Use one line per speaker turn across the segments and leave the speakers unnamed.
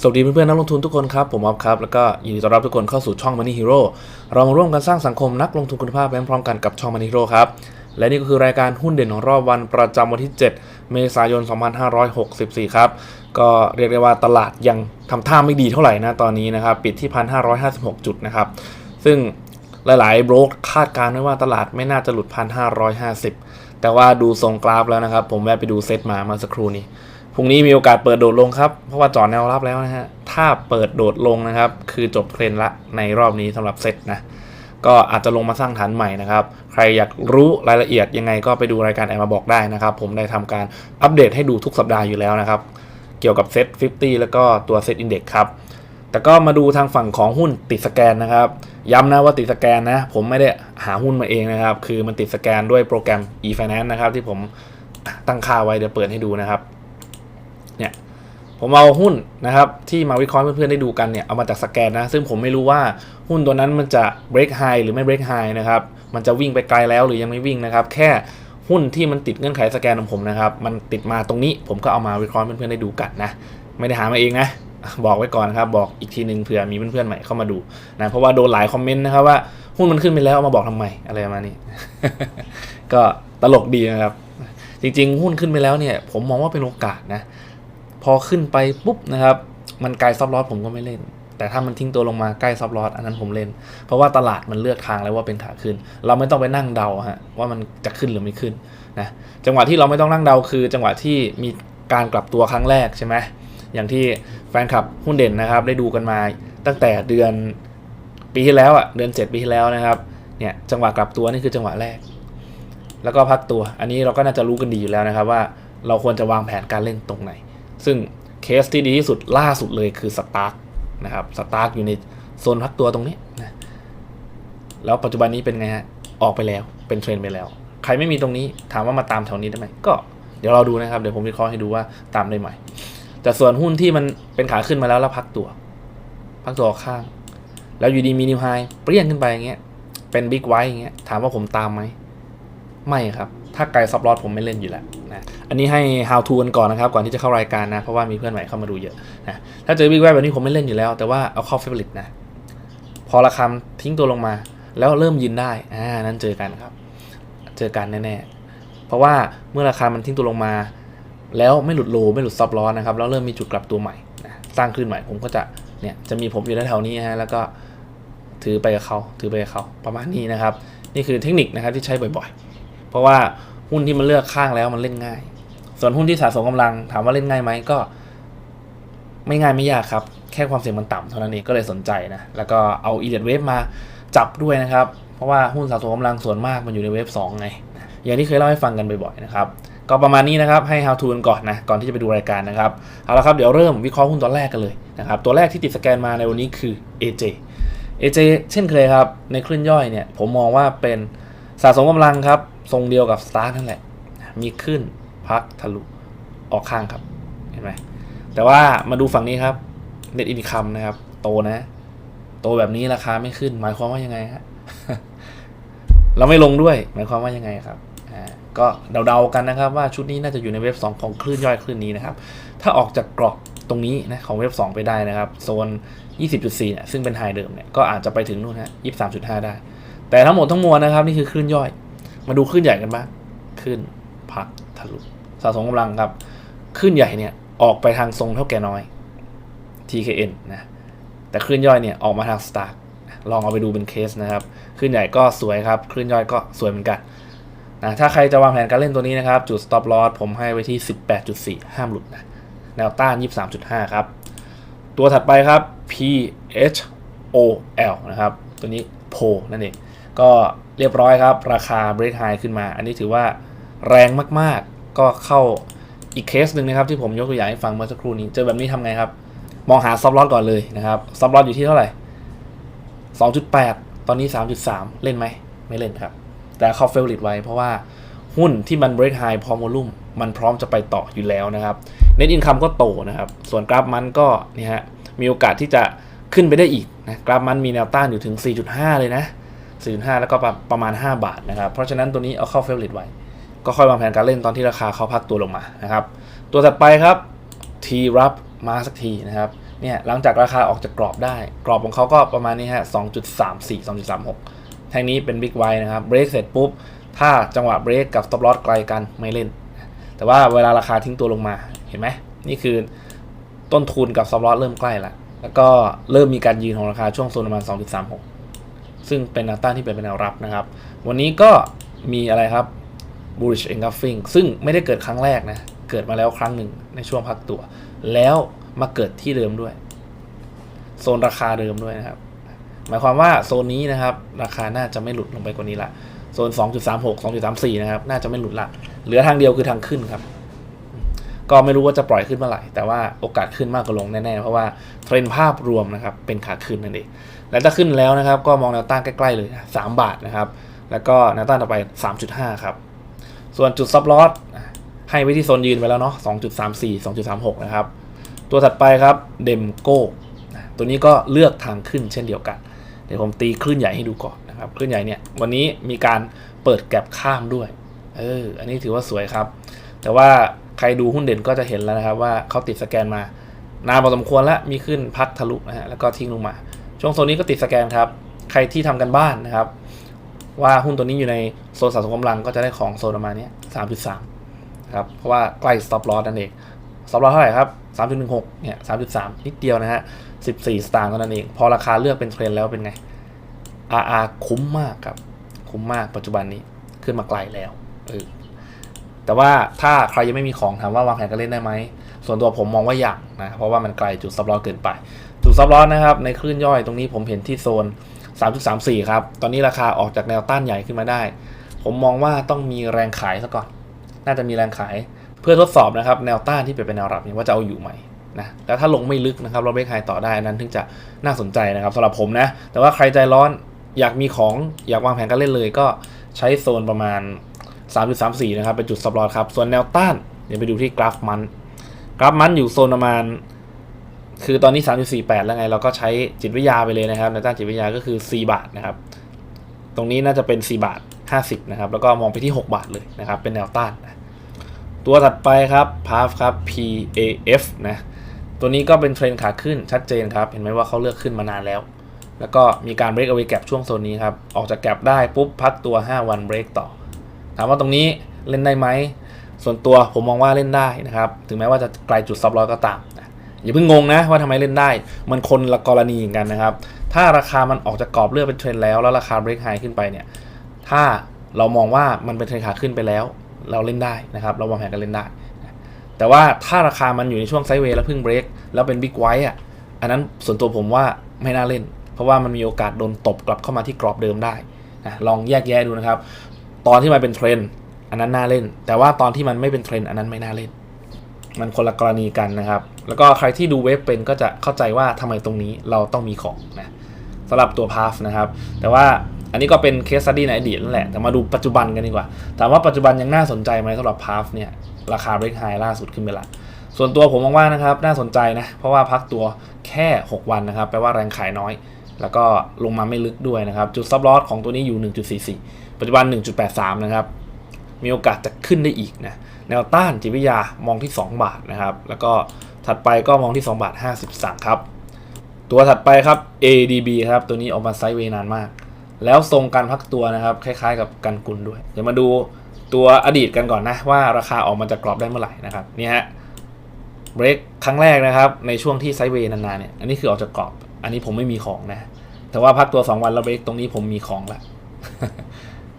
สวัสดีเพื่อนๆนักลงทุนทุกคนครับ ผมออฟครับ แล้วก็ยินดีต้อนรับทุกคนเข้าสู่ช่อง Money Hero เรามาร่วมกันสร้างสังคมนักลงทุนคุณภาพไปพร้อมกันกับช่อง Money Hero ครับ และนี่ก็คือรายการหุ้นเด่นของรอบวันประจำวันที่ 7 เมษายน 2564 ครับ ก็เรียกได้ว่าตลาดยังทำท่าไม่ดีเท่าไหร่นะตอนนี้นะครับ ปิดที่ 1,556 จุดนะครับ ซึ่งหลายๆโบรกคาดการณ์ไว้ว่าตลาดไม่น่าจะหลุด 1,550 แต่ว่าดูทรงกราฟแล้วนะครับ ผมแวะไปดูเซตมาเมื่อสักครู่นี้ พรุ่งนี้มีโอกาสเปิดโดดลงครับ เพราะว่าจอดแนวรับแล้วนะฮะ ถ้าเปิดโดดลงนะครับ คือจบเทรนละในรอบนี้สำหรับเซตนะ ก็อาจจะลงมาสร้างฐานใหม่นะครับ ใครอยากรู้รายละเอียดยังไงก็ไปดูรายการแอมมาบอกได้นะครับ ผมได้ทำการอัปเดตให้ดูทุกสัปดาห์อยู่แล้วนะครับ เกี่ยวกับเซต50 แล้วก็ตัวเซตอินเด็กครับแต่ก็มาดูทางฝั่งของหุ้นติดสแกนนะครับ ย้ำนะว่าติดสแกนนะ ผมไม่ได้หาหุ้นมาเองนะครับ คือมันติดสแกนด้วยโปรแกรม e-finance นะครับ ที่ผมตั้งค่าไว้เดี๋ยวเปิดให้ดูนะครับ เนี่ยผมเอาหุ้นนะครับที่มาวิเคราะห์เพื่อนๆได้ดูกันเนี่ยเอามาจากสแกนนะ ซึ่งผมไม่รู้ว่าหุ้นตัวนั้นมันจะ break high หรือไม่ break high นะครับมันจะวิ่งไปไกลแล้วหรือยังไม่วิ่งนะครับ แค่หุ้นที่มันติดเงื่อนไขสแกนของผมนะครับ มันติดมาตรงนี้ผมก็เอามาวิเคราะห์เพื่อนๆได้ดูกันนะ ไม่ได้หามาเองนะ บอกไว้ก่อนครับ บอกอีกทีหนึ่งเผื่อมีเพื่อนๆใหม่เข้ามาดูนะเพราะว่าโดนหลายคอมเมนต์นะครับว่าหุ้นมันขึ้นไปแล้วเอามาบอกทำไมอะไรประมาณนี้ ก็ตลกดีนะครับ จริง ๆ หุ้นขึ้นไปแล้วเนี่ย ผมมองว่าเป็นโอกาสนะ พอขึ้นไปปุ๊บนะครับ มันไกลซับลอสผมก็ไม่เล่น แต่ถ้ามันทิ้งตัวลงมาใกล้ซับลอสอันนั้นผมเล่น เพราะว่าตลาดมันเลือกทางแล้วว่าเป็นขาขึ้น เราไม่ต้องไปนั่งเดาฮะว่ามันจะขึ้นหรือไม่ขึ้นนะจังหวะที่เราไม่ต้องนั่งเดาคือ จังหวะที่มีการกลับตัวครั้งแรกใช่ไหมอย่างที่แฟนคลับหุ้นเด่นนะครับ ได้ดูกันมาตั้งแต่เดือนปีที่แล้วอะเดือน 7 ปีที่แล้วนะครับเนี่ยจังหวะกลับตัวนี่คือจังหวะแรก แล้วก็พักตัว อันนี้เราก็น่าจะรู้กันดีอยู่แล้วนะครับว่าเราควรจะวางแผนการเล่นตรงไหน ซึ่งเคสที่ดีที่สุดล่าสุดเลยคือสตาร์กนะครับสตาร์กอยู่ในโซนพักตัวตรงนี้นะแล้วปัจจุบันนี้เป็นไงฮะออกไปแล้วเป็นเทรนไปแล้ว ใครไม่มีตรงนี้ถามว่ามาตามแถวนี้ได้ไหมก็เดี๋ยวเราดูนะครับ เดี๋ยวผมวิเคราะห์ให้ดูว่าตามได้ไหมแต่ส่วนหุ้นที่มันเป็นขาขึ้นมาแล้วแล้วพักตัว พักตัวข้าง แล้วอยู่ดีมีนิวไฮเปรี้ยงขึ้นไปอย่างเงี้ยเป็นบิ๊กไวท์อย่างเงี้ยถามว่าผมตามไหมไม่ครับ ถ้าไกลซับลอสผมไม่เล่นอยู่แล้วนะอันนี้ให้ how to กันก่อนนะครับก่อนที่จะเข้ารายการนะ เพราะว่ามีเพื่อนใหม่เข้ามาดูเยอะนะถ้าเจอบิ๊กแวบแบบนี้ผมไม่เล่นอยู่แล้ว แต่ว่าเอาเข้าเฟเวอร์ลิตนะ พอราคาทิ้งตัวลงมา แล้วเริ่มยืนได้อ่านั้นเจอกันครับ เจอกันแน่ๆเพราะว่าเมื่อราคามันทิ้งตัวลงมา แล้วไม่หลุดโลไม่หลุดซับลอสนะครับแล้วเริ่มมีจุดกลับตัวใหม่นะสร้างขึ้นใหม่ผมก็จะเนี่ยจะมีผมอยู่แถวๆนี้ฮะแล้วก็ถือไปกับเขาถือไปกับเขาประมาณนี้นะครับ นี่คือเทคนิคนะครับที่ใช้บ่อยๆ เพราะว่าหุ้นที่มันเลือกข้างแล้วมันเล่นง่าย ส่วนหุ้นที่สะสมกำลังถามว่าเล่นง่ายไหมก็ ไม่ง่ายไม่ยากครับ แค่ความเสี่ยงมันต่ำเท่านั้นเองก็เลยสนใจนะแล้วก็เอาอีเดดเวฟมาจับด้วยนะครับ เพราะว่าหุ้นสะสมกำลังส่วนมากมันอยู่ในเวฟ2ไงอย่างที่เคยเล่าให้ฟังกันบ่อยๆนะครับก็ประมาณนี้นะครับให้ how to กันก่อนนะก่อนที่จะไปดูรายการนะครับเอาละครับเดี๋ยวเริ่มวิเคราะห์หุ้นตัวแรกกันเลยนะครับตัวแรกที่ติดสแกนมาในวันนี้คือ AJ AJ เช่นเคยครับในคลื่นย่อยเนี่ยผมมองว่าเป็นสะสมกำลังครับ ทรงเดียวกับ Star นั่นแหละ มีขึ้นพักทะลุออกข้างครับ เห็นไหมแต่ว่ามาดูฝั่งนี้ครับ Net Income นะครับ โตนะ โตแบบนี้ราคาไม่ขึ้น หมายความว่ายังไงฮะเราไม่ลงด้วย หมายความว่ายังไงครับอ่าก็เดาๆกันนะครับ ว่าชุดนี้น่าจะอยู่ในเว็บ 2 ของคลื่นย่อยคลื่นนี้นะครับ ถ้าออกจากกรอบตรงนี้นะของเว็บ 2 ไปได้นะครับโซน 20.4เนี่ยซึ่งเป็นไฮเดิมเนี่ยก็อาจจะไปถึงนู่นฮะ23.5 ได้ แต่ทั้งหมดทั้งมวลนะครับ นี่คือคลื่นย่อย มาดูคลื่นใหญ่กันบ้างขึ้นพักทะลุสะสมกำลังครับคลื่นใหญ่เนี่ยออกไปทางทรงเท่าแก่น้อย TKN นะแต่คลื่นย่อยเนี่ยออกมาทาง Stark ลองเอาไปดูเป็นเคสนะครับคลื่นใหญ่ก็สวยครับคลื่นย่อยก็สวยเหมือนกันนะถ้าใครจะวางแผนการเล่นตัวนี้นะครับ จุด stop loss ผมให้ไว้ที่ 18.4 ห้ามหลุดนะแนวต้าน 23.5 ครับ ตัวถัดไปครับ PHOL นะครับ ตัวนี้โพนั่นเอง ก็ เรียบร้อยครับ ราคา break high ขึ้นมา อันนี้ถือว่าแรงมากๆ ก็เข้าอีกเคสหนึ่งนะครับที่ผมยกตัวอย่างให้ฟังเมื่อสักครู่นี้เจอแบบนี้ทำไงครับ มองหาซับลอสก่อนเลยนะครับซับลอสอยู่ที่เท่าไหร่ 2.8 ตอนนี้ 3.3 เล่นไหม ไม่เล่นครับ แต่เข้าเฟลลิตไว้เพราะว่าหุ้นที่มัน break high พร้อมวอลุ่มมันพร้อมจะไปต่ออยู่แล้วนะครับ net income ก็โตนะครับ ส่วนกราฟมันก็นี่ฮะมีโอกาสที่จะขึ้นไปได้อีกนะกราฟมันมีแนวต้านอยู่ถึง 4.5 เลยนะ 4.5 แล้วก็ประมาณ 5 บาทนะครับ เพราะฉะนั้นตัวนี้เอาเข้าเฟลลิตไว้ ก็ค่อยวางแผนการเล่นตอนที่ราคาเขาพักตัวลงมานะครับ ตัวถัดไปครับ T รับมาสักทีนะครับเนี่ยหลังจากราคาออกจากกรอบได้ กรอบของเขาก็ประมาณนี้ฮะ 2.34 2.36 แท่งนี้เป็นบิ๊กไวนะครับ เบรกเสร็จปุ๊บ ถ้าจังหวะเบรกกับ stop loss ไกลกันไม่เล่น แต่ว่าเวลาราคาทิ้งตัวลงมา เห็นไหม นี่คือต้นทุนกับ stop loss เริ่มใกล้ละ แล้วก็เริ่มมีการยืนของราคาช่วงโซนประมาณ 2.36 ซึ่งเป็นแนวต้านที่เป็นแนวรับนะครับ วันนี้ก็มีอะไรครับ bullish engulfing ซึ่งไม่ได้เกิดครั้งแรกนะ เกิดมาแล้วครั้งหนึ่งในช่วงพักตัว แล้วมาเกิดที่เดิมด้วย โซนราคาเดิมด้วยนะครับ หมายความว่าโซนนี้นะครับ ราคาน่าจะไม่หลุดลงไปกว่านี้ละ โซน 2.36 2.34 นะครับ น่าจะไม่หลุดละ เหลือทางเดียวคือทางขึ้นครับ ก็ไม่รู้ว่าจะปล่อยขึ้นเมื่อไหร่ แต่ว่าโอกาสขึ้นมากกว่าลงแน่ๆ เพราะว่าเทรนภาพรวมนะครับเป็นขาขึ้นนั่นเอง และถ้าขึ้นแล้วนะครับ ก็มองแนวต้านใกล้ๆเลย3บาทนะครับ แล้วก็แนวต้านต่อไป 3.5 ครับ ส่วนจุดซับลอสให้ไว้ที่โซนยืนไปแล้วเนาะ2.34 2.36 นะครับ ตัวถัดไปครับเดมโก้ตัวนี้ก็เลือกทางขึ้นเช่นเดียวกัน เดี๋ยวผมตีคลื่นใหญ่ให้ดูก่อนนะครับคลื่นใหญ่เนี่ยวันนี้มีการเปิดแก็บข้ามด้วย เออ อันนี้ถือว่าสวยครับ แต่ว่า ใครดูหุ้นเด่นก็จะเห็นแล้วนะครับว่าเขาติดสแกนมา นานพอสมควรแล้วมีขึ้นพักทะลุนะฮะแล้วก็ทิ้งลงมา ช่วงโซนนี้ก็ติดสแกนครับ ใครที่ทำกันบ้านนะครับ ว่าหุ้นตัวนี้อยู่ในโซนสะสมกำลังก็จะได้ของโซนประมาณนี้ย3.3ครับเพราะว่าใกล้ stop loss นั่นเอง stop loss เท่าไหร่ครับ 3.16 เนี่ย 3.3 นิดเดียวนะฮะ 14 สตางค์เท่านั้นเอง พอราคาเลือกเป็นเทรนแล้วเป็นไง RR คุ้มมากครับ คุ้มมากปัจจุบันนี้ ขึ้นมาไกลแล้ว เออ แต่ว่าถ้าใครยังไม่มีของถามว่าวางแผนการเล่นได้ไหม ส่วนตัวผมมองว่าอยากนะ เพราะว่ามันไกลจุดซับลอเกินไป จุดซับลอนะครับ ในคลื่นย่อยตรงนี้ผมเห็นที่โซน 3.34 ครับ ตอนนี้ราคาออกจากแนวต้านใหญ่ขึ้นมาได้ ผมมองว่าต้องมีแรงขายซะก่อน น่าจะมีแรงขายเพื่อทดสอบนะครับแนวต้านที่เป็นแนวรับนี้ว่าจะเอาอยู่ไหมนะแล้วถ้าลงไม่ลึกนะครับเราเบรกไฮต่อได้นั้นถึงจะน่าสนใจนะครับสำหรับผมนะ แต่ว่าใครใจร้อนอยากมีของอยากวางแผนการเล่นเลยก็ใช้โซนประมาณ 3.34 นะครับ เป็นจุดซับลอสครับ ส่วนแนวต้าน เดี๋ยวไปดูที่กราฟมัน กราฟมันอยู่โซนประมาณ คือตอนนี้ 3.48 แล้วไง เราก็ใช้จิตวิทยาไปเลยนะครับแนวต้านจิตวิทยาก็คือ 4 บาทนะครับ ตรงนี้น่าจะเป็น 4 บาท 50 นะครับ แล้วก็มองไปที่ 6 บาทเลยนะครับ เป็นแนวต้านนะตัวถัดไปครับ PAF ครับ PAF นะ ตัวนี้ก็เป็นเทรนขาขึ้นชัดเจนครับ เห็นไหมว่าเขาเลือกขึ้นมานานแล้ว แล้วก็มีการ break away gap ช่วงโซนนี้ครับ ออกจาก gap ได้ปุ๊บพักตัว 5 วัน break ต่อ ถามว่าตรงนี้เล่นได้ไหม ส่วนตัวผมมองว่าเล่นได้นะครับ ถึงแม้ว่าจะไกลจุดซับร้อยก็ตามอย่าเพิ่งงงนะว่าทำไมเล่นได้ มันคนละกรณีกันนะครับ ถ้าราคามันออกจากกรอบเลือกเป็นเทรนแล้ว แล้วราคา break high ขึ้นไปเนี่ย ถ้าเรามองว่ามันเป็นเทรนขาขึ้นไปแล้ว เราเล่นได้นะครับ เราวางแผนกันเล่นได้ แต่ว่าถ้าราคามันอยู่ในช่วงไซด์เวย์แล้วเพิ่งเบรกแล้วเป็นบิ๊กไวท์อะ อันนั้นส่วนตัวผมว่าไม่น่าเล่น เพราะว่ามันมีโอกาสโดนตบกลับเข้ามาที่กรอบเดิมได้นะลองแยกแยะดูนะครับ ตอนที่มันเป็นเทรนด์อันนั้นน่าเล่น แต่ว่าตอนที่มันไม่เป็นเทรนด์อันนั้นไม่น่าเล่น มันคนละกรณีกันนะครับ แล้วก็ใครที่ดูเว็บเป็นก็จะเข้าใจว่าทำไมตรงนี้เราต้องมีของนะสำหรับตัวพาฟนะครับ แต่ว่าอันนี้ก็เป็นเคสสตี้ในอดีตนั่นแหละ แต่มาดูปัจจุบันกันดีกว่า ถามว่าปัจจุบันยังน่าสนใจไหมสำหรับพาฟเนี่ยราคาเบรกไฮล่าสุดขึ้นไปละส่วนตัวผมมองว่านะครับน่าสนใจนะ เพราะว่าพักตัวแค่ 6 วันนะครับแปลว่าแรงขายน้อย แล้วก็ลงมาไม่ลึกด้วยนะครับ จุดซับลอสของตัวนี้อยู่ 1.44 ปัจจุบัน 1.83 นะครับ มีโอกาสจะขึ้นได้อีกนะ แนวต้านจิตวิทยามองที่ 2 บาทนะครับ แล้วก็ถัดไปก็มองที่ 2 บาท50สตางค์ครับ ตัวถัดไปครับ ADB ครับ ตัวนี้ออกมาไซด์เวนานมาก แล้วทรงการพักตัวนะครับ คล้ายๆ กับกันกุลด้วย เดี๋ยวมาดูตัวอดีตกันก่อนนะว่าราคาออกมาจากกรอบได้เมื่อไหร่นะครับ นี่ฮะ เบรกครั้งแรกนะครับ ในช่วงที่ไซด์เวนานๆเนี่ย อันนี้คือออกจากกรอบ อันนี้ผมไม่มีของนะ แต่ว่าพักตัว 2 วันแล้วเบรกตรงนี้ผมมีของละ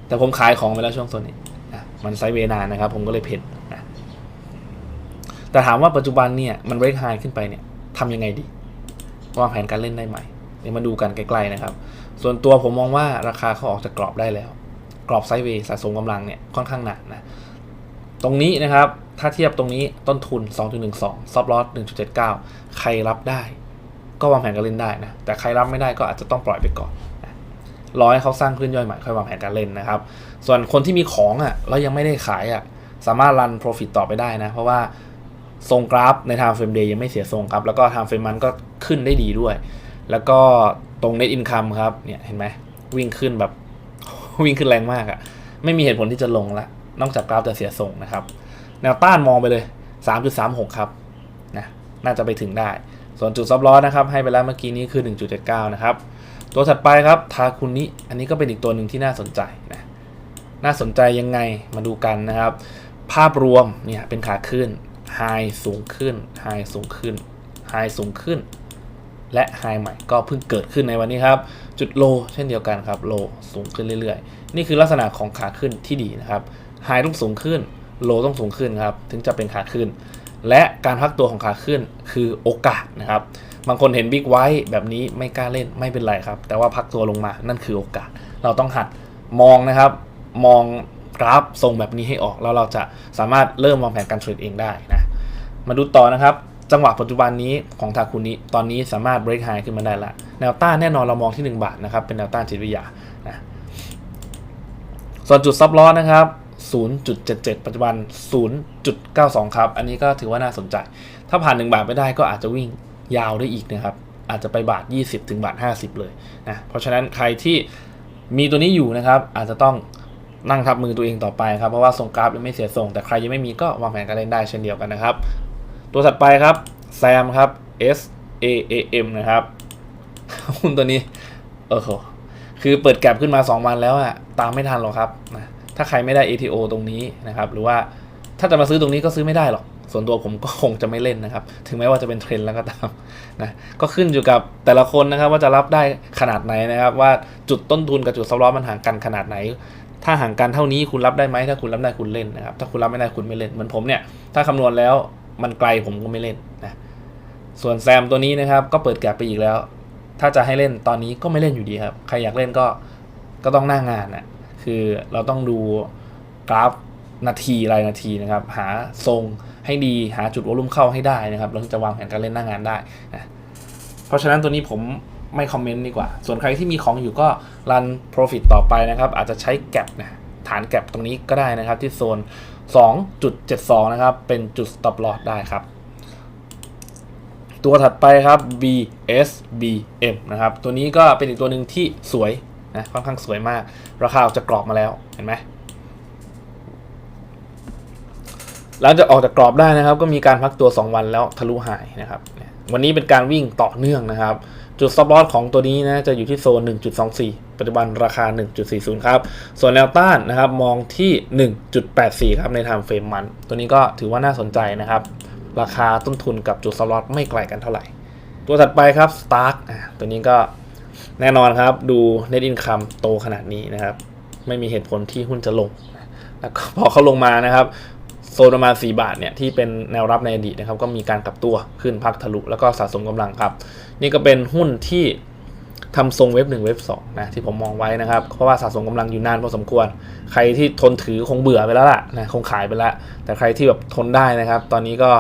แต่ผมขายของไปแล้วช่วงโซนนี้นะมันไซด์เวนานนะครับ ผมก็เลยเพ่นนะแต่ถามว่าปัจจุบันเนี่ยมันเบรกไฮขึ้นไปเนี่ยทำยังไงดีวางแผนการเล่นได้ไหมเดี๋ยวมาดูกันใกล้ๆนะครับ ส่วนตัวผมมองว่าราคาเขาออกจากกรอบได้แล้ว กรอบไซด์เวย์สะสมกำลังเนี่ยค่อนข้างหนักนะตรงนี้นะครับถ้าเทียบตรงนี้ต้นทุน 2.12ซับลอส1.79 ใครรับได้ ก็วางแผนการเล่นได้นะแต่ใครรับไม่ได้ก็อาจจะต้องปล่อยไปก่อนรอให้เขาสร้างคลื่นย่อยใหม่ค่อยวางแผนการเล่นนะครับ ส่วนคนที่มีของอะแล้วยังไม่ได้ขายอะสามารถรัน profit ต่อไปได้นะ เพราะว่าทรงกราฟใน time frame day ยังไม่เสียทรงครับ แล้วก็ time frame มันก็ขึ้นได้ดีด้วย แล้วก็ตรง net income ครับเนี่ยเห็นไหมวิ่งขึ้นแบบวิ่งขึ้นแรงมากอะ่ะไม่มีเหตุผลที่จะลงละนอกจากกราฟจะเสียทรงนะครับ แนวต้านมองไปเลย 3.36 ครับนะน่าจะไปถึงได้ ส่วนจุดซับล้อนะครับให้ไปแล้วเมื่อกี้นี้คือ 1.79 นะครับ ตัวถัดไปครับทาคุนิอันนี้ก็เป็นอีกตัวหนึ่งที่น่าสนใจนะน่าสนใจยังไงมาดูกันนะครับ ภาพรวมเนี่ยเป็นขาขึ้นไฮสูงขึ้นไฮสูงขึ้นไฮสูงขึ้น และไฮใหม่ก็เพิ่งเกิดขึ้นในวันนี้ครับ จุดโลเช่นเดียวกันครับโลสูงขึ้นเรื่อยๆ นี่คือลักษณะของขาขึ้นที่ดีนะครับไฮต้องสูงขึ้นโลต้องสูงขึ้นครับ ถึงจะเป็นขาขึ้น และการพักตัวของขาขึ้นคือโอกาสนะครับ บางคนเห็นบิ๊กไว้แบบนี้ไม่กล้าเล่นไม่เป็นไรครับ แต่ว่าพักตัวลงมานั่นคือโอกาส เราต้องหัดมองนะครับ มองกราฟทรงแบบนี้ให้ออก แล้วเราจะสามารถเริ่มวางแผนการเทรดเองได้นะ มาดูต่อนะครับ จังหวะปัจจุบันนี้ของทาคุนิตอนนี้สามารถ break high ขึ้นมาได้ละแนวต้านแน่นอนเรามองที่ 1 บาทนะครับเป็นแนวต้านจิตวิทยานะส่วนจุดซับลอนะครับ 0.77 ปัจจุบัน 0.92 ครับ อันนี้ก็ถือว่าน่าสนใจ ถ้าผ่าน 1 บาทไม่ได้ก็อาจจะวิ่งยาวได้อีกนะครับ อาจจะไปบาท 20 ถึงบาท 50 เลยนะ เพราะฉะนั้นใครที่มีตัวนี้อยู่นะครับ อาจจะต้องนั่งทับมือตัวเองต่อไปครับ เพราะว่าส่งกราฟยังไม่เสียส่งแต่ใครยังไม่มีก็วางแผนการเล่นได้เช่นเดียวกันนะครับ ตัวถัดไปครับแซมครับ S A A M นะครับหุ้นตัวนี้ เออโหคือเปิดแก็บขึ้นมา 2 วันแล้วอะตามไม่ทันหรอกครับนะ ถ้าใครไม่ได้ ATO ตรงนี้นะครับ หรือว่าถ้าจะมาซื้อตรงนี้ก็ซื้อไม่ได้หรอก ส่วนตัวผมก็คงจะไม่เล่นนะครับ ถึงแม้ว่าจะเป็นเทรนด์แล้วก็ตามนะ ก็ขึ้นอยู่กับแต่ละคนนะครับ ว่าจะรับได้ขนาดไหนนะครับ ว่าจุดต้นทุนกับจุดซับล้อมันห่างกันขนาดไหน ถ้าห่างกันเท่านี้คุณรับได้ไหมถ้าคุณรับได้คุณเล่นนะครับ ถ้าคุณรับไม่ได้คุณไม่เล่น เหมือนผมเนี่ย ถ้าคำนวณแล้วมันไกลผมก็ไม่เล่นนะ ส่วนแซมตัวนี้นะครับ ก็เปิดแก็บไปอีกแล้ว ถ้าจะให้เล่นตอนนี้ก็ไม่เล่นอยู่ดีครับ ใครอยากเล่นก็ ก็ต้องหน้างานนะ คือเราต้องดูกราฟนาทีรายนาทีนะครับ หาทรงให้ดีหาจุดวอลุ่มเข้าให้ได้นะครับเราจะวางแผนการเล่นหน้างานได้นะเพราะฉะนั้นตัวนี้ผมไม่คอมเมนต์ดีกว่า ส่วนใครที่มีของอยู่ก็รัน profit ต่อไปนะครับ อาจจะใช้แก็บนะฐานแก็บตรงนี้ก็ได้นะครับ ที่โซน 2.72 นะครับ เป็นจุด stop loss ได้ครับ ตัวถัดไปครับ BSBM นะครับ ตัวนี้ก็เป็นอีกตัวหนึ่งที่สวย นะค่อนข้างสวยมาก ราคาออกจากกรอบมาแล้วเห็นไหมหลังจากออกจากกรอบได้นะครับ ก็มีการพักตัว 2 วันแล้วทะลุหายนะครับวันนี้เป็นการวิ่งต่อเนื่องนะครับ จุด stop loss ของตัวนี้นะจะอยู่ที่โซน 1.24 ปัจจุบันราคา 1.40 ครับ ส่วนแนวต้านนะครับมองที่ 1.84 ครับใน time frame มัน ตัวนี้ก็ถือว่าน่าสนใจนะครับ ราคาต้นทุนกับจุดสล็อตไม่ไกลกันเท่าไหร่ ตัวถัดไปครับ Stark อะตัวนี้ก็ แน่นอนครับ ดู Net Income โตขนาดนี้นะครับ ไม่มีเหตุผลที่หุ้นจะลง แล้วก็พอเขาลงมานะครับโซนประมาณ4บาทเนี่ยที่เป็นแนวรับในอดีตนะครับก็มีการกลับตัวขึ้นพักทะลุแล้วก็สะสมกำลังครับ นี่ก็เป็นหุ้นที่ทำทรงเว็บ1เว็บ2นะที่ผมมองไว้นะครับ เพราะว่าสะสมกำลังอยู่นานพอสมควร ใครที่ทนถือคงเบื่อไปแล้วล่ะนะคงขายไปแล้ว แต่ใครที่แบบทนได้นะครับ ตอนนี้ก็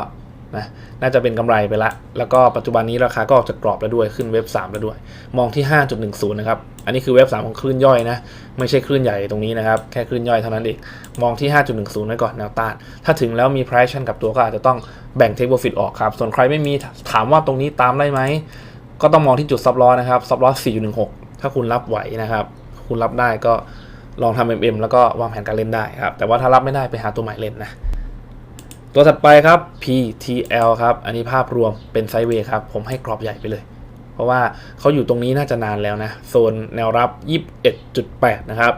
นะน่าจะเป็นกำไรไปละ แล้วก็ปัจจุบันนี้ราคาก็ออกจากกรอบแล้วด้วยขึ้นเว็บ 3 แล้วด้วย มองที่ 5.10 นะครับ อันนี้คือเว็บ 3 ของคลื่นย่อยนะ ไม่ใช่คลื่นใหญ่ตรงนี้นะครับ แค่คลื่นย่อยเท่านั้นเอง มองที่ 5.10ไว้ก่อนแนวต้าน ถ้าถึงแล้วมี price action กับตัวก็อาจจะต้องแบ่ง take profit ออกครับ ส่วนใครไม่มีถามว่าตรงนี้ตามได้ไหม ก็ต้องมองที่จุดซับล้อนะครับ ซับล้อ 4.16 ถ้าคุณรับไหวนะครับ คุณรับได้ก็ลองทำ MM แล้วก็วางแผนการเล่นได้ครับ แต่ว่าถ้ารับไม่ได้ไปหาตัวใหม่เล่นนะ ตัวถัดไปครับ PTL ครับ อันนี้ภาพรวมเป็นไซด์เวย์ครับ ผมให้กรอบใหญ่ไปเลย เพราะว่าเขาอยู่ตรงนี้น่าจะนานแล้วนะ โซนแนวรับ 21.8 นะครับ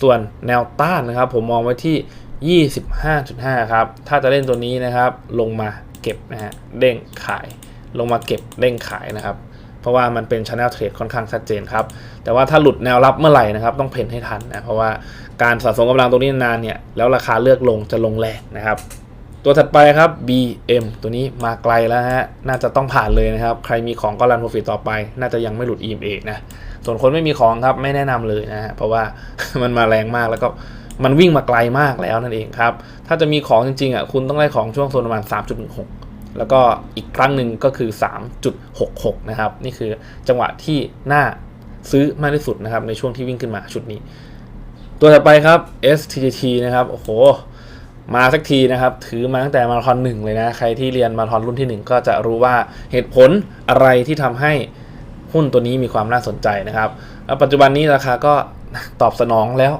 ส่วนแนวต้านนะครับ ผมมองไว้ที่ 25.5 ครับ ถ้าจะเล่นตัวนี้นะครับ ลงมาเก็บนะฮะ เด้งขาย ลงมาเก็บเด้งขายนะครับ เพราะว่ามันเป็น channel trade ค่อนข้างชัดเจนครับ แต่ว่าถ้าหลุดแนวรับเมื่อไหร่นะครับ ต้องเพ่นให้ทันนะ เพราะว่าการสะสมกำลังตรงนี้นานเนี่ย แล้วราคาเลือกลงจะลงแรงนะครับ ตัวถัดไปครับ BM ตัวนี้มาไกลแล้วฮะ น่าจะต้องผ่านเลยนะครับ ใครมีของก็รันโปรฟิตต่อไป น่าจะยังไม่หลุด EMA นะ ส่วนคนไม่มีของครับไม่แนะนำเลยนะฮะ เพราะว่ามันมาแรงมากแล้วก็มันวิ่งมาไกลมากแล้วนั่นเองครับ ถ้าจะมีของจริงๆอะคุณต้องได้ของช่วงโซนประมาณ 3.16 แล้วก็อีกครั้งหนึ่งก็คือ 3.66 นะครับ นี่คือจังหวะที่น่าซื้อมากที่สุดนะครับในช่วงที่วิ่งขึ้นมาชุดนี้ ตัวถัดไปครับ STT นะครับ โอ้โห มาสักทีนะครับ ถือมาตั้งแต่มาราธอนหนึ่งเลยนะ ใครที่เรียนมาราธอนรุ่นที่ 1 ก็จะรู้ว่าเหตุผลอะไรที่ทำให้หุ้นตัวนี้มีความน่าสนใจนะครับแล้วปัจจุบันนี้ราคาก็ตอบสนองแล้ว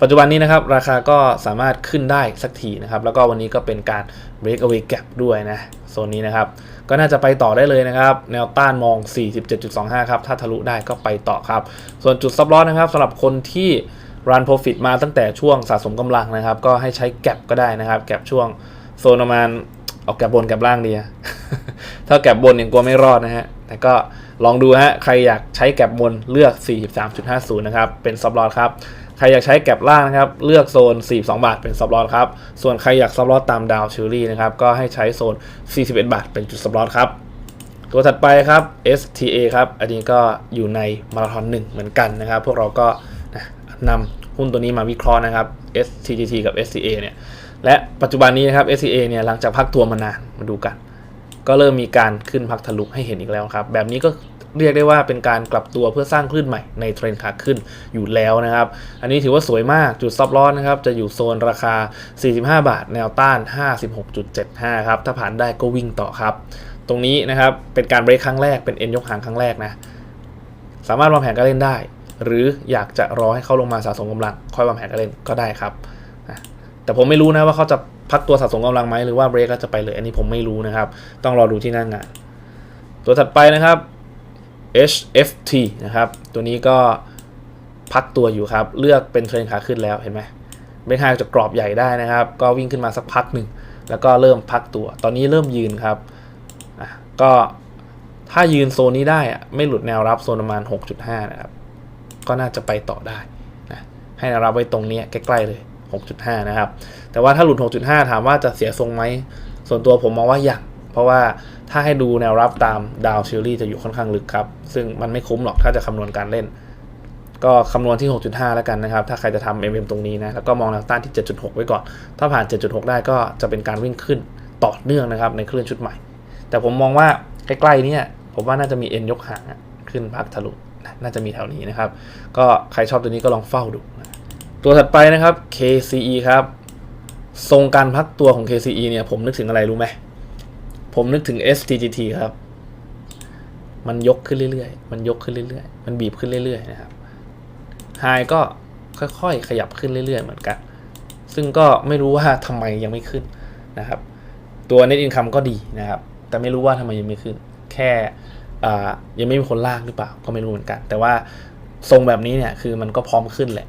ปัจจุบันนี้นะครับ ราคาก็สามารถขึ้นได้สักทีนะครับ แล้วก็วันนี้ก็เป็นการ break away gap ด้วยนะโซนนี้นะครับ ก็น่าจะไปต่อได้เลยนะครับ แนวต้านมอง 47.25 ครับ ถ้าทะลุได้ก็ไปต่อครับ ส่วนจุดซับลอนะครับสำหรับคนที่ run profit มาตั้งแต่ช่วงสะสมกำลังนะครับ ก็ให้ใช้ gap ก็ได้นะครับ gap ช่วงโซนประมาณเอาแกบบนแกบล่างดีอะถ้าแกบบนยังกลัวไม่รอดนะฮะ แต่ก็ลองดูฮะ ใครอยากใช้แกบบนเลือก 43.50 นะครับ เป็นซับลอสครับ ใครอยากใช้แก็บล่างนะครับ เลือกโซน 42 บาทเป็นซับลอสครับ ส่วนใครอยากซับลอสตามดาวชิลลี่นะครับ ก็ให้ใช้โซน 41 บาทเป็นจุดซับลอสครับตัวถัดไปครับ STA ครับ อันนี้ก็อยู่ในมาราธอนหนึ่งเหมือนกันนะครับ พวกเราก็ นำหุ้นตัวนี้มาวิเคราะห์นะครับ STGT กับ SCA เนี่ย และปัจจุบันนี้นะครับ SCA เนี่ยหลังจากพักตัวมานานมาดูกัน ก็เริ่มมีการขึ้นพักทะลุให้เห็นอีกแล้วครับ แบบนี้ก็เรียกได้ว่าเป็นการกลับตัวเพื่อสร้างคลื่นใหม่ในเทรนขาขึ้นอยู่แล้วนะครับ อันนี้ถือว่าสวยมากจุดซับลอสนะครับ จะอยู่โซนราคา 45 บาท แนวต้าน 56.75 ครับ ถ้าผ่านได้ก็วิ่งต่อครับ ตรงนี้นะครับเป็นการเบรกครั้งแรกเป็นเอ็นยกหางครั้งแรกนะ สามารถวางแผนการเล่นได้ หรืออยากจะรอให้เขาลงมาสะสมกำลัง ค่อยวางแผนการเล่นก็ได้ครับแต่ผมไม่รู้นะว่าเขาจะพักตัวสะสมกำลังไหมหรือว่าเบรกแล้วจะไปเลย อันนี้ผมไม่รู้นะครับ ต้องรอดูที่หน้างงาน ตัวถัดไปนะครับ HFT นะครับ ตัวนี้ก็พักตัวอยู่ครับ เลือกเป็นเทรนขาขึ้นแล้วเห็นไหมเบรกไฮจะกรอบใหญ่ได้นะครับ ก็วิ่งขึ้นมาสักพักหนึ่งแล้วก็เริ่มพักตัว ตอนนี้เริ่มยืนครับก็ถ้ายืนโซนนี้ได้อะไม่หลุดแนวรับโซนประมาณ 6.5 นะครับ ก็น่าจะไปต่อได้นะให้แนวรับไว้ตรงนี้ใกล้ๆเลย 6.5 นะครับ แต่ว่าถ้าหลุด 6.5 ถามว่าจะเสียทรงไหม ส่วนตัวผมมองว่าอย่างเพราะว่าถ้าให้ดูแนวรับตามดาวชิลลี่จะอยู่ค่อนข้างลึกครับ ซึ่งมันไม่คุ้มหรอกถ้าจะคำนวณการเล่น ก็คำนวณที่ 6.5 แล้วกันนะครับ ถ้าใครจะทำ MM ตรงนี้นะ แล้วก็มองแนวต้านที่ 7.6 ไว้ก่อน ถ้าผ่าน 7.6 ได้ก็จะเป็นการวิ่งขึ้นต่อเนื่องนะครับในคลื่นชุดใหม่ แต่ผมมองว่าใกล้ๆเนี่ยผมว่าน่าจะมีเอ็นยกหางขึ้นพักทะลุ น่าจะมีแถวนี้นะครับ ก็ใครชอบตัวนี้ก็ลองเฝ้าดู ตัวถัดไปนะครับ KCE ครับ ทรงการพักตัวของ KCE เนี่ยผมนึกถึงอะไรรู้ไหม ผมนึกถึง STGT ครับ มันยกขึ้นเรื่อยๆ มันยกขึ้นเรื่อยๆ มันบีบขึ้นเรื่อยๆนะครับไฮก็ค่อยๆ ขยับขึ้นเรื่อยๆ เหมือนกัน ซึ่งก็ไม่รู้ว่าทำไมยังไม่ขึ้นนะครับ ตัว net income ก็ดีนะครับ แต่ไม่รู้ว่าทำไมยังไม่ขึ้น แค่ ยังไม่มีคนลากหรือเปล่า ก็ไม่รู้เหมือนกัน แต่ว่าทรงแบบนี้เนี่ยคือมันก็พร้อมขึ้นแหละ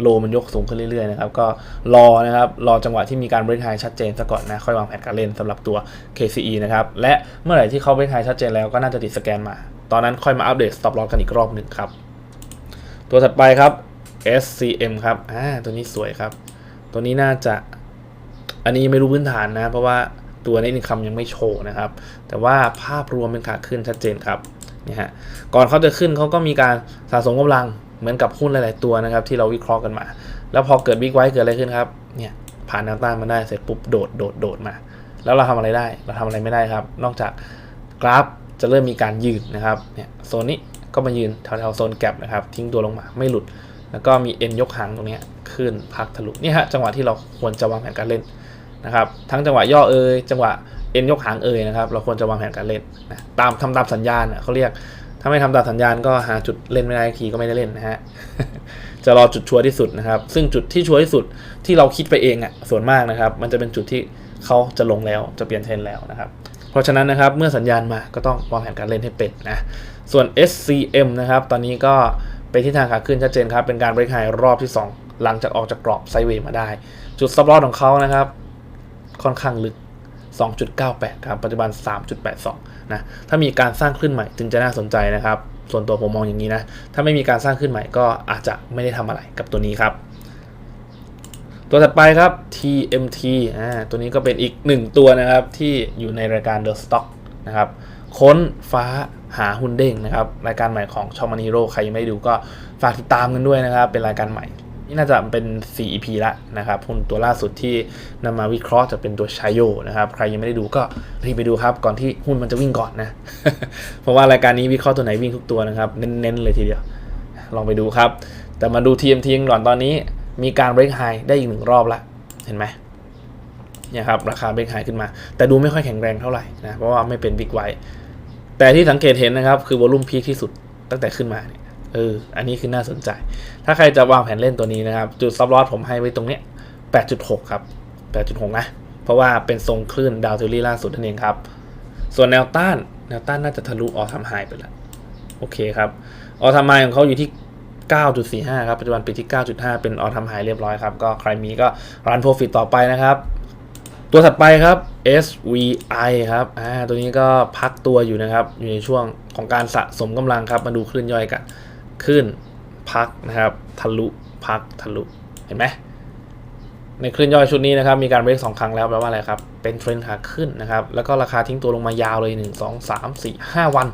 โลมันยกสูงขึ้นเรื่อยๆนะครับ ก็รอนะครับ รอจังหวะที่มีการเบรกไฮชัดเจนซะก่อนนะ ค่อยวางแผนการเล่นสำหรับตัว KCE นะครับ และเมื่อไหร่ที่เขาเบรกไฮชัดเจนแล้วก็น่าจะติดสแกนมา ตอนนั้นค่อยมาอัปเดต stop loss กันอีกรอบหนึ่งครับ ตัวถัดไปครับ SCM ครับ อ่า ตัวนี้สวยครับ ตัวนี้น่าจะ อันนี้ไม่รู้พื้นฐานนะ เพราะว่า ตัวนี้อินคัมยังไม่โชว์นะครับ แต่ว่าภาพรวมเป็นขาขึ้นชัดเจนครับนี่ฮะก่อนเขาจะขึ้นเขาก็มีการสะสมกำลังเหมือนกับหุ้นหลาย ๆ ตัวนะครับ ที่เราวิเคราะห์กันมา แล้วพอเกิดบิ๊กไวท์เกิดอะไรขึ้นครับเนี่ยผ่านแนวต้านมาได้เสร็จปุ๊บโดดโดดโดดมา แล้วเราทำอะไรได้เราทำอะไรไม่ได้ครับ นอกจากกราฟจะเริ่มมีการยืนนะครับเนี่ยโซนนี้ก็มายืนแถวๆโซนแกลบนะครับทิ้งตัวลงมาไม่หลุด แล้วก็มีเอ็นยกหางตรงนี้ขึ้นพักทะลุนี่ฮะจังหวะที่เราควรจะวางแผนการเล่น นะครับ ทั้งจังหวะย่อเอยจังหวะเอ็นยกหางเอยนะครับ เราควรจะวางแผนการเล่นนะตามทำตามสัญญาณนะเขาเรียก ถ้าไม่ทำตามสัญญาณก็หาจุดเล่นไม่ได้ทีก็ไม่ได้เล่นนะฮะ จะรอจุดชัวร์ที่สุดนะครับ ซึ่งจุดที่ชัวร์ที่สุดที่เราคิดไปเองอะ่ะส่วนมากนะครับ มันจะเป็นจุดที่เขาจะลงแล้วจะเปลี่ยนเทรนแล้วนะครับ เพราะฉะนั้นนะครับเมื่อสัญญาณมาก็ต้องวางแผนการเล่นให้เป็นนะ ส่วน SCM นะครับ ตอนนี้ก็ไปที่ทางขาขึ้นชัดเจนครับ เป็นการเบรกไฮรอบที่ 2 หลังจากออกจากกรอบไซเวย์มาได้ จุดซับลอสของเขานะครับ ค่อนข้างลึก 2.98 ครับ ปัจจุบัน 3.82 นะ ถ้ามีการสร้างขึ้นใหม่จึงจะน่าสนใจนะครับ ส่วนตัวผมมองอย่างนี้นะ ถ้าไม่มีการสร้างขึ้นใหม่ก็อาจจะไม่ได้ทำอะไรกับตัวนี้ครับ ตัวถัดไปครับ TMT อ่า ตัวนี้ก็เป็นอีกหนึ่งตัวนะครับที่อยู่ในรายการ The Stock นะครับ ค้นฟ้าหาหุ้นเด้งนะครับ รายการใหม่ของชอมันฮีโร่ใครยังไม่ดูก็ฝากติดตามกันด้วยนะครับ เป็นรายการใหม่ นี่น่าจะเป็น 4 EP ละนะครับหุ้นตัวล่าสุดที่นำมาวิเคราะห์จะเป็นตัวชายโยนะครับ ใครยังไม่ได้ดูก็รีบไปดูครับก่อนที่หุ้นมันจะวิ่งก่อนนะ เพราะว่ารายการนี้วิเคราะห์ตัวไหนวิ่งทุกตัวนะครับ เน้นๆเลยทีเดียว ลองไปดูครับ แต่มาดู TMT กันก่อนตอนนี้มีการเบรกไฮได้อีกหนึ่งรอบละเห็นไหมเนี่ยครับราคาเบรกไฮขึ้นมา แต่ดูไม่ค่อยแข็งแรงเท่าไหร่นะเพราะว่าไม่เป็นบิ๊กไวแต่ที่สังเกตเห็นนะครับคือวอลุ่มพีคที่สุดตั้งแต่ขึ้นมาเนี่ย เออ อันนี้คือน่าสนใจ ถ้าใครจะวางแผนเล่นตัวนี้นะครับ จุดซับลอสผมให้ไว้ตรงเนี้ย8.6 ครับ 8.6 นะ เพราะว่าเป็นทรงคลื่นดาวเทอรี่ล่าสุดนั่นเองครับ ส่วนแนวต้าน แนวต้านน่าจะทะลุออทำไฮไปแล้ว โอเคครับ ออทำไฮของเขาอยู่ที่ 9.45 ครับ ปัจจุบันปิดที่ 9.5 เป็นออทำไฮเรียบร้อยครับ ก็ใครมีก็รันโปรฟิตต่อไปนะครับ ตัวถัดไปครับ SVI ครับ อ่า ตัวนี้ก็พักตัวอยู่นะครับ อยู่ในช่วงของการสะสมกำลังครับ มาดูคลื่นย่อยกัน ขึ้นพักนะครับทะลุพักทะลุเห็นไหมในคลื่นย่อยชุดนี้นะครับมีการเบรกสองครั้งแล้วแปลว่าอะไรครับเป็นเทรนขาขึ้นนะครับแล้วก็ราคาทิ้งตัวลงมายาวเลย 1 2 3 4 5 วัน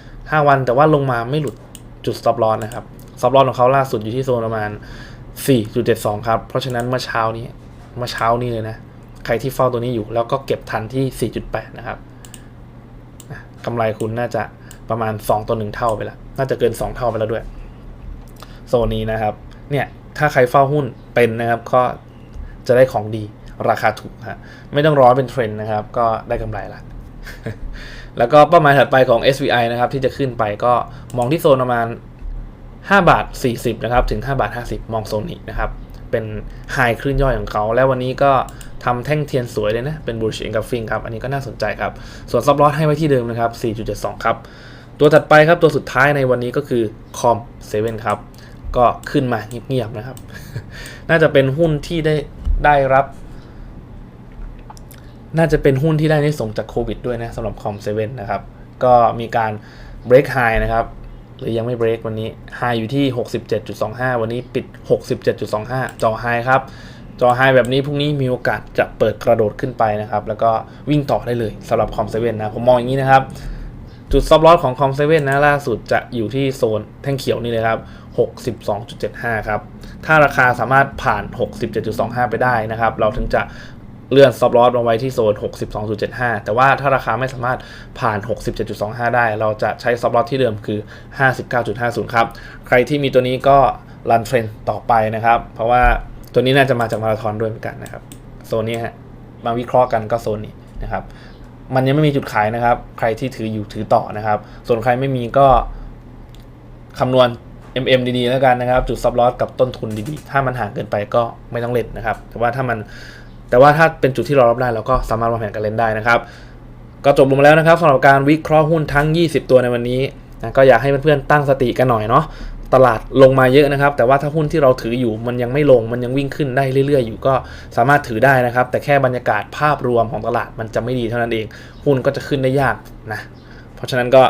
5 วันแต่ว่าลงมาไม่หลุดจุด stop loss นะครับ stop loss ของเขาล่าสุดอยู่ที่โซนประมาณ 4.72 ครับ เพราะฉะนั้นเมื่อเช้านี้เมื่อเช้านี้เลยนะ ใครที่เฝ้าตัวนี้อยู่แล้วก็เก็บทันที่ 4.8 นะครับกำไรคุณน่าจะประมาณ 2 ต่อ 1 เท่าไปล้ว น่าจะเกิน 2 เท่าไปแล้วด้วยโซนนี้นะครับ เนี่ยถ้าใครเฝ้าหุ้นเป็นนะครับก็จะได้ของดีราคาถูกฮะไม่ต้องรอเป็นเทรนด์นะครับ ก็ได้กำไรละแล้วก็เป้าหมายถัดไปของ SVI นะครับ ที่จะขึ้นไปก็มองที่โซนประมาณ 5 บาท 40 นะครับ ถึง 5 บาท 50 มองโซนนี้นะครับ เป็นไฮคลื่นย่อยของเขา แล้ววันนี้ก็ทำแท่งเทียนสวยเลยนะ เป็น bullish engulfing ครับ อันนี้ก็น่าสนใจครับ ส่วนซับลอสให้ไว้ที่เดิมนะครับ 4.72 ครับ ตัวถัดไปครับตัวสุดท้ายในวันนี้ก็คือ com 7ครับ ก็ขึ้นมาเงียบๆนะครับ น่าจะเป็นหุ้นที่ได้ได้รับ น่าจะเป็นหุ้นที่ได้ในส่งส์จากโควิดด้วยนะสำหรับคอมเซเว่นนะครับ ก็มีการ break high นะครับหรือยังไม่ break วันนี้ high อยู่ที่ 67.25 วันนี้ปิด 67.25 จอ high ครับ จอ high แบบนี้พรุ่งนี้มีโอกาสจะเปิดกระโดดขึ้นไปนะครับ แล้วก็วิ่งต่อได้เลยสำหรับคอมเซเว่นนะ ผมมองอย่างนี้นะครับ จุดซับลอสของคอมเซเว่นนะล่าสุดจะอยู่ที่โซนแท่งเขียวนี่เลยครับ 62.75 ครับ ถ้าราคาสามารถผ่าน 67.25 ไปได้นะครับ เราถึงจะเลื่อนซับลอสมาไว้ที่โซน 62.75 แต่ว่าถ้าราคาไม่สามารถผ่าน 67.25 ได้ เราจะใช้ซับลอสที่เดิมคือ 59.50 ครับ ใครที่มีตัวนี้ก็รันเทรนต่อไปนะครับ เพราะว่าตัวนี้น่าจะมาจากมาราธอนด้วยเหมือนกันนะครับ โซนนี้ฮะ มาวิเคราะห์กันก็โซนนี้นะครับ มันยังไม่มีจุดขายนะครับ ใครที่ถืออยู่ถือต่อนะครับ ส่วนใครไม่มีก็คำนวณ MM ดีๆแล้วกันนะครับ จุดซับลอสกับต้นทุนดีๆ ถ้ามันห่างเกินไปก็ไม่ต้องเล่นนะครับ แต่ว่าถ้ามันแต่ว่าถ้าเป็นจุดที่เรารับได้เราก็สามารถวางแผนการเล่นได้นะครับ ก็จบลงมาแล้วนะครับสำหรับการวิเคราะห์หุ้นทั้ง 20 ตัวในวันนี้นะก็อยากให้เพื่อนๆตั้งสติกันหน่อยเนาะ ตลาดลงมาเยอะนะครับ แต่ว่าถ้าหุ้นที่เราถืออยู่มันยังไม่ลงมันยังวิ่งขึ้นได้เรื่อยๆ อยู่ก็สามารถถือได้นะครับ แต่แค่บรรยากาศภาพรวมของตลาดมันจะไม่ดีเท่านั้นเอง หุ้นก็จะขึ้นได้ยากนะเพราะฉะนั้นก็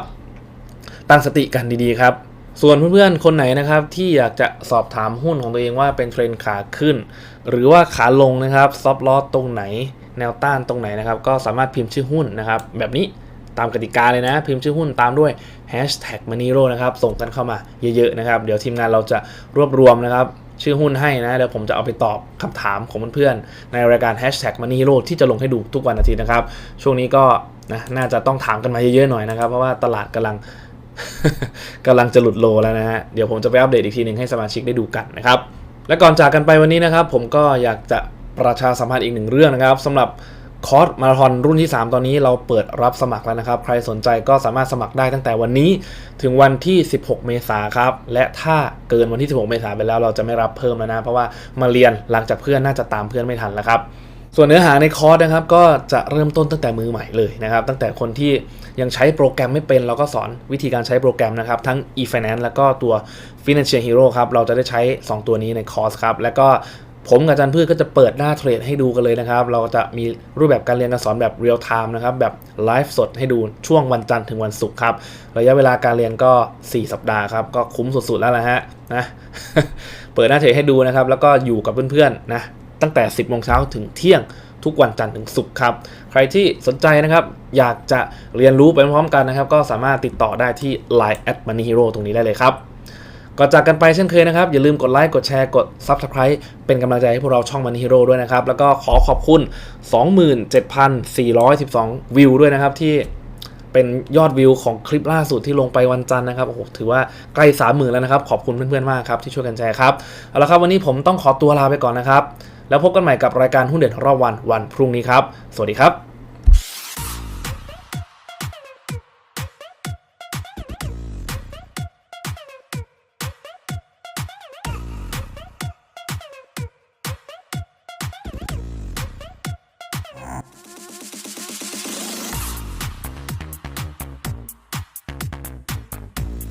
ตั้งสติกันดีๆครับ ส่วนเพื่อนๆ คนไหนนะครับที่อยากจะสอบถามหุ้นของตัวเองว่าเป็นเทรนขาขึ้น หรือว่าขาลงนะครับซอฟลอสตรงไหน แนวต้านตรงไหนนะครับ ก็สามารถพิมพ์ชื่อหุ้นนะครับ แบบนี้ ตามกติกาเลยนะ พิมพ์ชื่อหุ้นตามด้วย hashtag maniro นะครับ ส่งกันเข้ามาเยอะๆนะครับ เดี๋ยวทีมงานเราจะรวบรวมนะครับชื่อหุ้นให้นะเดี๋ยวผมจะเอาไปตอบคำถามของเพื่อนๆในรายการ hashtag maniro ที่จะลงให้ดูทุกวันอาทิตย์นะครับ ช่วงนี้ก็นะน่าจะต้องถามกันมาเยอะๆหน่อยนะครับ เพราะว่าตลาดกำลังกำลังจะหลุดโลแล้วนะฮะเดี๋ยวผมจะไปอัปเดตอีกทีหนึ่งให้สมาชิกได้ดูกันนะครับและก่อนจากกันไปวันนี้นะครับ ผมก็อยากจะประชาสัมพันธ์อีกหนึ่งเรื่องนะครับสำหรับ คอร์สมาราธอนรุ่นที่ 3 ตอนนี้เราเปิดรับสมัครแล้วนะครับ ใครสนใจก็สามารถสมัครได้ตั้งแต่วันนี้ถึงวันที่ 16 เมษายนครับ และถ้าเกินวันที่ 16 เมษายนไปแล้วเราจะไม่รับเพิ่มแล้วนะ เพราะว่ามาเรียนหลังจากเพื่อนน่าจะตามเพื่อนไม่ทันแล้วครับส่วนเนื้อหาในคอร์สนะครับก็จะเริ่มต้นตั้งแต่มือใหม่เลยนะครับ ตั้งแต่คนที่ยังใช้โปรแกรมไม่เป็น เราก็สอนวิธีการใช้โปรแกรมนะครับ ทั้ง e-finance แล้วก็ตัว financial hero ครับ เราจะได้ใช้ 2 ตัวนี้ในคอร์สครับ แล้วก็ ผมกับอาจารย์พืชก็จะเปิดหน้าเทรดให้ดูกันเลยนะครับ เราจะมีรูปแบบการเรียนการสอนแบบเรียลไทม์นะครับ แบบไลฟ์สดให้ดูช่วงวันจันทร์ถึงวันศุกร์ครับ ระยะเวลาการเรียนก็ 4 สัปดาห์ครับ ก็คุ้มสุดๆแล้วละฮะนะเปิดหน้าเทรดให้ดูนะครับ แล้วก็อยู่กับเพื่อนๆนะตั้งแต่ 10โมงเช้าถึงเที่ยงทุกวันจันทร์ถึงศุกร์ครับ ใครที่สนใจนะครับ อยากจะเรียนรู้ไปพร้อมๆกันนะครับ ก็สามารถติดต่อได้ที่ Line at Money Hero ตรงนี้ได้เลยครับ ก่อนจากกันไปเช่นเคยนะครับ อย่าลืมกดไลค์กดแชร์กด Subscribe เป็นกำลังใจให้พวกเราช่อง Money Hero ด้วยนะครับ แล้วก็ขอขอบคุณ 27,412 วิวด้วยนะครับที่เป็นยอดวิวของคลิปล่าสุดที่ลงไปวันจันทร์นะครับโอ้โหถือว่าใกล้30,000แล้วนะครับ ขอบคุณเพื่อนๆมากครับที่ช่วยกันแชร์ครับเอาละครับวันนี้ผมต้องขอตัวลาไปก่อนนะครับ แล้วพบกันใหม่กับรายการหุ้นเด่นรอบวันวันพรุ่งนี้ครับ สวัสดีครับ